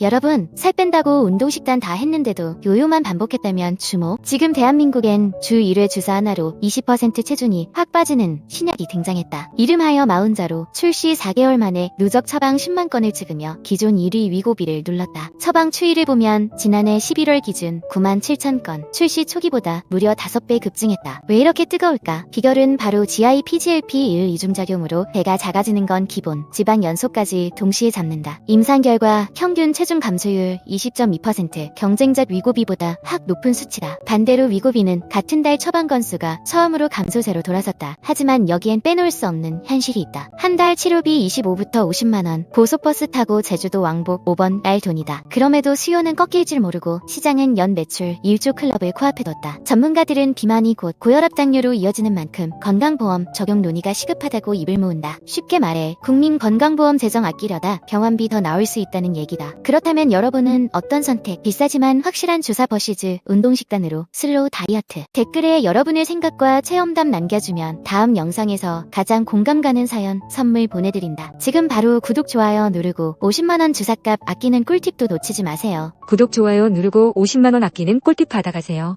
여러분, 살 뺀다고 운동식단 다 했는데도 요요만 반복했다면 주목. 지금 대한민국엔 주 1회 주사 하나로 20% 체중이 확 빠지는 신약이 등장했다. 이름하여 마운자로 출시 4개월 만에 누적 처방 10만 건을 찍으며 기존 1위 위고비를 눌렀다. 처방 추이를 보면 지난해 11월 기준 9만 7천 건, 출시 초기보다 무려 5배 급증했다. 왜 이렇게 뜨거울까? 비결은 바로 GI PGLP1 이중작용으로 배가 작아지는 건 기본, 지방 연소까지 동시에 잡는다. 임상 결과 평균 체중 감소율 20.2%, 경쟁작 위고비보다 확 높은 수치다. 반대로 위고비는 같은 달 처방 건수가 처음으로 감소세로 돌아섰다. 하지만 여기엔 빼놓을 수 없는 현실이 있다. 한 달 치료비 25부터 50만원, 고속버스 타고 제주도 왕복 5번 날 돈이다. 그럼에도 수요는 꺾일 줄 모르고 시장은 연 매출 1조 클럽을 코앞에 뒀다. 전문가들은 비만이 곧 고혈압 당뇨로 이어지는 만큼 건강보험 적용 논의가 시급하다고 입을 모은다. 쉽게 말해 국민 건강보험 재정 아끼려다 병원비 더 나올 수 있다는 얘기다. 그렇다면 여러분은 어떤 선택? 비싸지만 확실한 주사 버시즈, 운동식단으로 슬로우 다이어트. 댓글에 여러분의 생각과 체험담 남겨주면 다음 영상에서 가장 공감 가는 사연 선물 보내드린다. 지금 바로 구독, 좋아요 누르고 50만원 주사값 아끼는 꿀팁도 놓치지 마세요. 구독, 좋아요 누르고 50만원 아끼는 꿀팁 받아가세요.